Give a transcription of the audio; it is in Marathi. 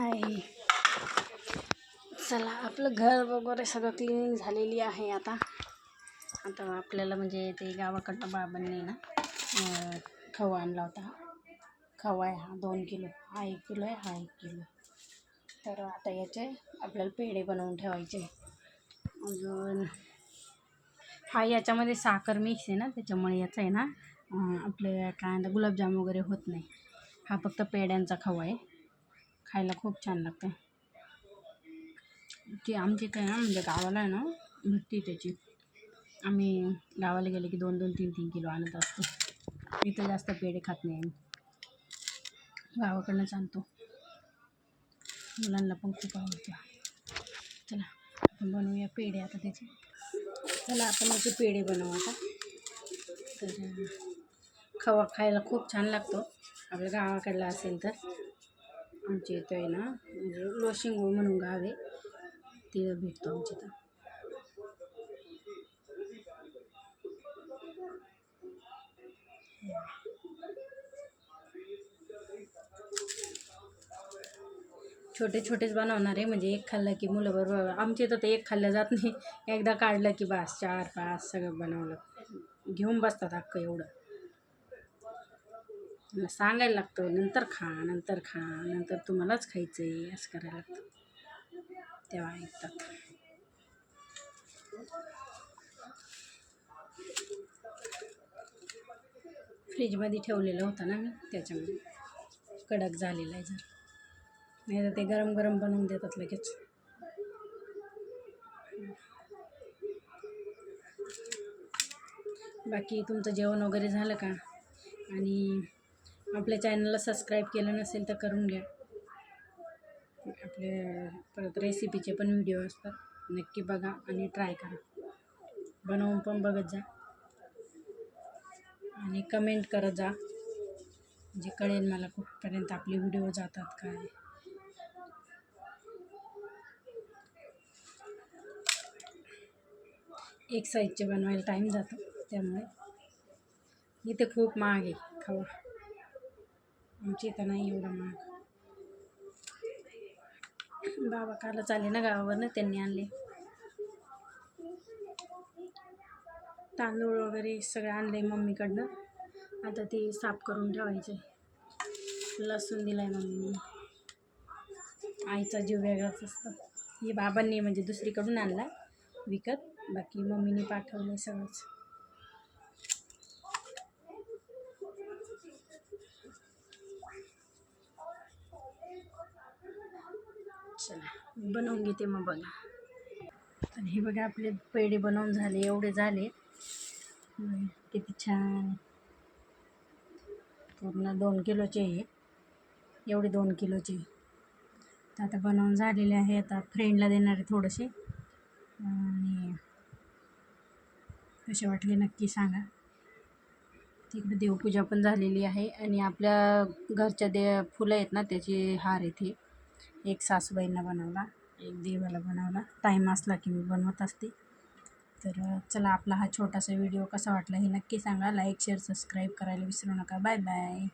आहे. चला आपलं घर वगैरे सगळं क्लिनिंग झालेली आहे आता. आता आपल्याला म्हणजे ते गावाकडनं बाबांनी ना खवा आणला होता. खवा आहे हा दोन किलो. हा एक किलो आहे हा एक किलो. तर आता याचे आपल्याला पेढे बनवून ठेवायचे. अजून हा याच्यामध्ये साखर मिक्स आहे ना त्याच्यामुळे याचं आहे ना आपले काय म्हणतात गुलाबजाम वगैरे होत नाही. हा फक्त पेड्यांचा खवा आहे. खायला खूप छान लागतं. ती आमची काय ना म्हणजे गावाला आहे ना भट्टी त्याची. आम्ही गावाला गेले की दोन दोन तीन तीन किलो आणत असतो. इथं जास्त पेढे खात नाही गावाकडनंच आणतो मुलांना पण खूप आवडते. चला आपण बनवूया पेढे आता त्याचे. चला आपण याचे पेढे बनवू आता. तर खवा खायला खूप छान लागतो. आपल्या गावाकडला असेल तर. आमच्या इथं आहे ना म्हणजे लोशिंगूळ म्हणून गाव आहे. तिथं भेटतो आमच्या इथं. छोटे छोटेच बनवणार आहे म्हणजे एक खाल्लं की मुलं बरोबर आमच्या इथं तर एक खाल्लं जात नाही. एकदा काढलं की बस चार पाच सगळं बनवलं. घेऊन बसतात अख्खं एवढं. सांगायला लागतं नंतर खा नंतर खा नंतर तुम्हालाच खायचं आहे असं करायला लागतं. तेव्हा ऐकतात. फ्रीजमध्ये ठेवलेलं होतं ना मी त्याच्यामुळे कडक झालेलं आहे जर. नाही तर ते गरम गरम बनवून देतात लगेच. बाकी तुमचं जेवण वगैरे झालं का? आणि आपल्या चॅनलला सबस्क्राईब केलं नसेल तर करून घ्या. आपले परत रेसिपीचे पण व्हिडिओ असतात. नक्की बघा आणि ट्राय करा. बनवून पण बघत जा. आणि कमेंट करत जा. म्हणजे कळेल मला कुठपर्यंत आपले व्हिडिओ जातात काय. एक साईजचे बनवायला टाईम जातो त्यामुळे. इथे खूप महाग आहे खवा. आमच्या इथं नाही एवढं महाग. बाबा कालच आले ना गावावरनं त्यांनी आणले. तांदूळ वगैरे सगळं आणले मम्मीकडनं. आता ते साफ करून ठेवायचे. लसूण दिलाय मम्मीने. आईचा जीव वेगळाच असतो. हे बाबांनी म्हणजे दुसरीकडून आणला विकत. बाकी मम्मीने पाठवलं सगळंच. चला बनवून घेते मग बघा. तर हे बघा आपले पेढे बनवून झाले एवढे झाले. किती छान. पूर्ण दोन किलोचे आहे एवढे दोन किलोचे. तर आता बनवून झालेले आहे आता फ्रेंडला देणार आहे थोडेसे. आणि कसे वाटले नक्की सांगा. तिकडे देवपूजा पण झालेली आहे आणि आपल्या घरच्या दे फुलं आहेत ना त्याचे हार इथे एक सासूबाईंना बनवला एक देवाला बनवला. टाईम असला की मी बनवत असते. तर चला आपला हा छोटासा व्हिडिओ कसा वाटला हे नक्की सांगा. लाईक शेअर सबस्क्राईब करायला विसरू नका. Bye bye